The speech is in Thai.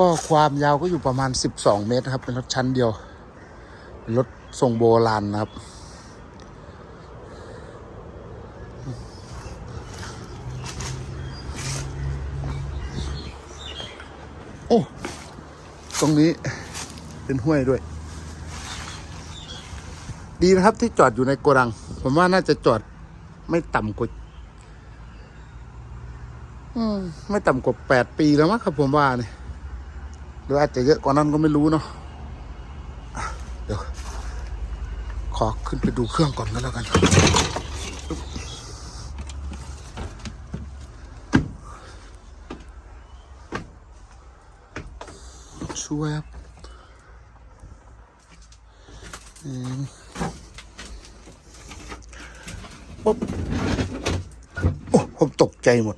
ก็ความยาวก็อยู่ประมาณ 12 เมตรนะครับ เป็นรถชั้นเดียวเป็นรถทรงโบราณนะครับ โอ้ ตรงนี้เป็นห้วยด้วย ดีนะครับที่จอดอยู่ในโกดัง ผมว่าน่าจะจอดไม่ต่ำกว่าไม่ต่ำกว่าแปดปีแล้วมั้งครับผมว่าเนี่ย รืออาจจะเยอะกว่านั้นก็ไม่รู้เนาะเดี๋ยว ขอขึ้นไปดูเครื่องก่อนก็แล้วกัน ช่วยครับปุ๊บโอ้ผมตกใจหมด